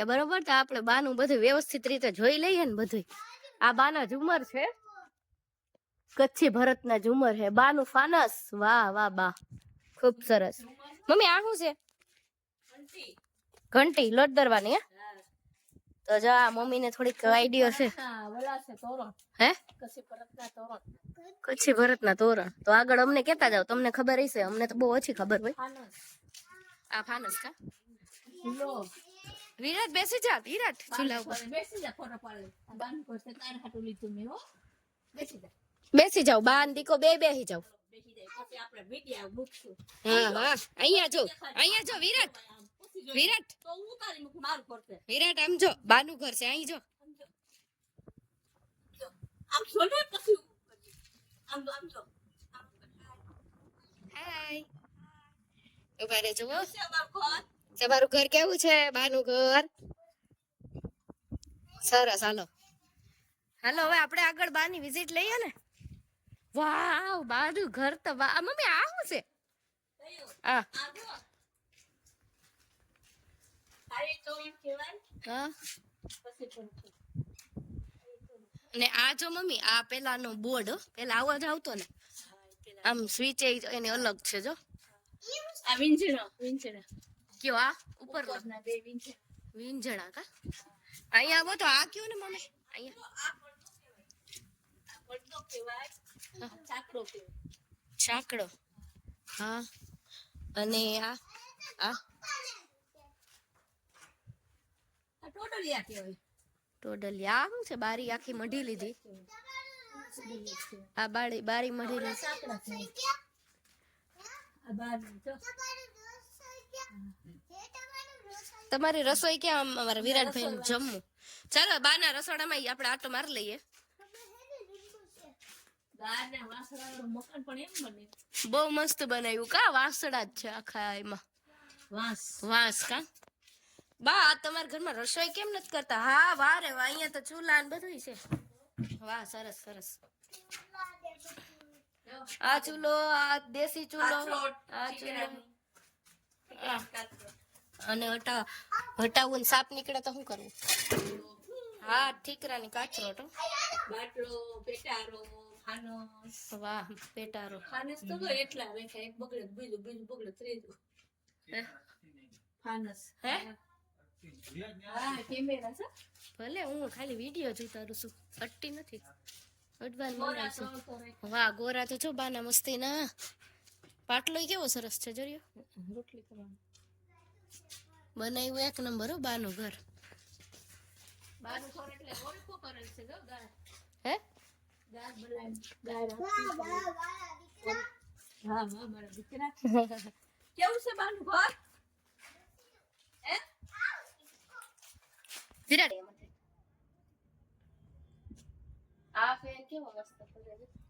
લઈએ બરોબર? તો આપણે બાનું બધું વ્યવસ્થિત રીતે જોઈ લઈએ ને બધું આ બાના ઝુમર છે. કચ્છી ભરતના ઝુમર છે. બાનું ફાનસ. વાહ વાહ બા. ખૂબ સરસ. મમ્મી આ શું છે? ઘંટી. લોટ દરવાની હે? તો જો આ મમ્મીને થોડીક આઈડિયો છે. હે? કચ્છી ભરતના તોરણ. તો આગળ અમને કેતા જાવ તમને ખબર હશે. અમને તો બહુ ઓછી ખબર હોય. આ ફાનસ કા? વિરાટ બેસી જા વિરાટ. ચૂલા ઉપર બેસી. જાવ બાન ને દીકો બે બેસી જાવ હા હા. અહીંયા જો અહીંયા જો વિરાટ. વિરાટ. વિરાટ આમ જો બાનું ઘર છે અહીં જો. હાય ઊભા રહેજો હો. તમારું ઘર કેવું છે? બાનું ઘર? સરસ હાલો. હાલો હવે આપણે આગળ બાની વિઝિટ લઈએ ને? વાવ બાનું ઘર તો વા મમ્મી આ શું છે? આ. ને આ જો મમ્મી આ પેલાનો બોર્ડ પેલા આવો જ આવતો ને. આમ સ્વિચ એની અલગ છે જો. કયો આ ઉપર વિંજણા કા અહીંયા આવો તો આ કયો ને મમ્મી અહીંયા ચાકડો હા અને આ આ ટોડલી આ શું છે બારી આખી મઢી લીધી આ બારી બારી મઢી લીધી તમારી રસોઈ ક્યાં અમારા વિરાટભાઈ નું જમવું ચાલો બાના રસોડામાં ઈ આપણે આટો મારી લઈએ. બહુ મસ્ત બનાવ્યું. કા વાસડા જ છે આખા એમાં. વાંસ. કા? બા તમારા ઘરમાં રસોઈ કેમ નથી કરતા? હા વાહ રે વાહ અહીંયા તો ચૂલા ને બધું છે. વાહ સરસ સરસ. આ ચૂલો આ દેશી ચૂલો આ ચૂલો. અને હટા હટાવું ને સાપ નીકળે તો શું કરવું? હા ઠીકરાની કાચરો હો. વાહ પેટારો. હે? હે? ભલે હું ખાલી વીડિયો જોતા રહું છું. અટતી નથી. અડવાન વાહ ગોરા તો જો બાના મસ્તી ના પાટલો કેવો સરસ છે જોયો બનાવ્યું એક નંબર હો બાનું ઘર હે આ ફેન કેવો મસ્ત છે. એને નાસ્તામાં બેસીને કરી લઈએ, પછી કોણ ખાય આપણે. ભૂખ લાગી છે. ફોટો બનાવીને કાઢીએ. હા ઓકે.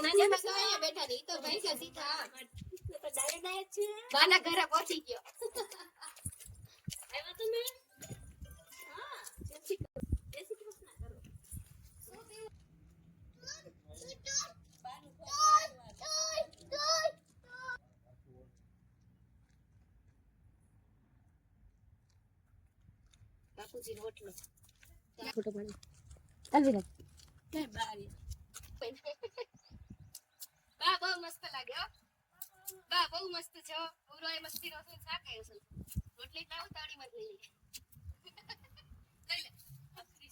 બેઠા ને તો ભાઈ સીધા. બાના ઘરે પહોંચી ગયો. આવ્યા તમે? બાપુજી રોટલો ફોટો પાડી. આવી કઈ બા બહુ મસ્ત લાગે હો. બા બહુ મસ્ત છે પૂરો એ મસ્તી નો છે શાક આવ્યો છે? રોટલી ખાવ તાળી માં લઈ લઈ લે.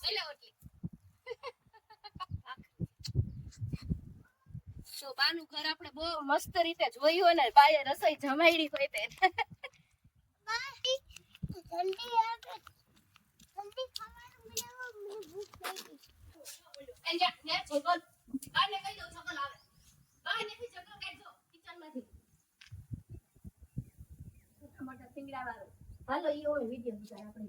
લઈ લે રોટલી. તો બાનું ઘર આપણે બહુ મસ્ત રીતે જોયું ને બાએ રસોઈ જમાડી હોય તે. એ ન્યા- ન્યા હાલો, ઈ હોય વીડિયો. આપણે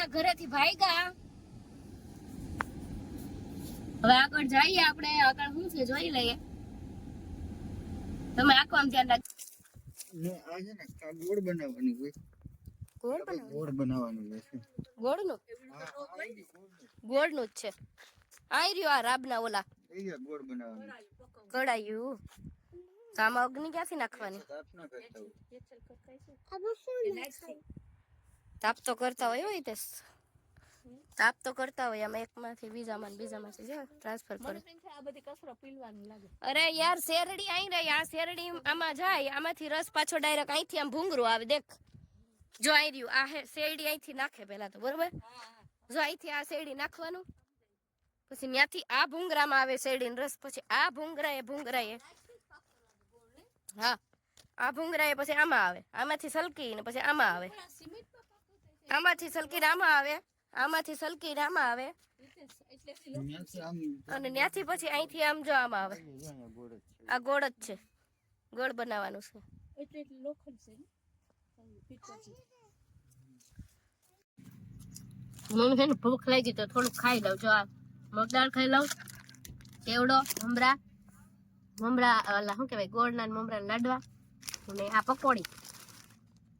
હવે બાના ઘરેથી ભાગ્યા. હવે આગળ જઈએ આપણે આગળ શું છે જોઈ લઈએ. તમે આખો આમ ધ્યાન રાખ ને આ છે ને આ ગોળ બનાવવાની હોય. ગોળ ગોળ બનાવવાનું હોય છે. ગોળનું આ આ ઈ ગોળ ને. ગોળનું જ છે. આઈ રહ્યો આ રાબના ઓલા. એ જ ગોળ બનાવવાનું. કડાયું તો આમાં અગ્નિ ક્યાંથી નાખવાની? સ્થાપના કરતા હોય. તાપ તો કરતા હોય હોય તે તાપ તો કરતા હોય આમાં એકમાંથી બીજામાં ને બીજામાંથી જો ટ્રાન્સફર કરે. અરે યાર શેરડી આઈ રહી આ શેરડી આમાં જાય આમાંથી રસ પાછો ડાયરેક્ટ અહીંથી આમ ભૂંગરું આવે દેખ. જો આઈ રહ્યું આ હે- શેરડી અહીંથી નાખે પેલા તો બરોબર? જો અહીંથી આ શેરડી નાખવાનું પછી ત્યાંથી આ ભૂંગરામાં આવે શેરડી રસ પછી આ ભૂંગરા એ ભૂંગરા એ હા આ ભૂંગરા એ પછી આમાં આવે આમાંથી સલકી ને પછી આમાં આવે. આમાંથી સલકી રામા આવે, આમાંથી સલકી રામા આવે. અને ત્યાંથી પછી અહીંથી આમ જો આમાં આવે. આ ગોળ જ છે. ગોળ બનાવવાનું છે. મને છે ને ભૂખ લાગી તો થોડુંક ખાઈ લઉં. જો આ મગદાળ ખાઈ લઉં. કેવડો મમરા મમરા, ઓલા શું કહેવાય, ગોળના મમરા લાડવા. અને આ પકોડી.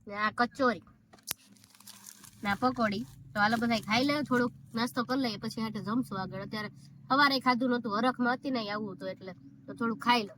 ને આ કચોરી. ને પકોડી. તો હાલો બધા ખાઈ લે, થોડુંક નાસ્તો કરી લઈએ, પછી હાટે જમશું આગળ. અત્યારે સવારે ખાધું નતું હરખમાં હતી નહીં આવું હતું એટલે, તો થોડુંક ખાઈ લો.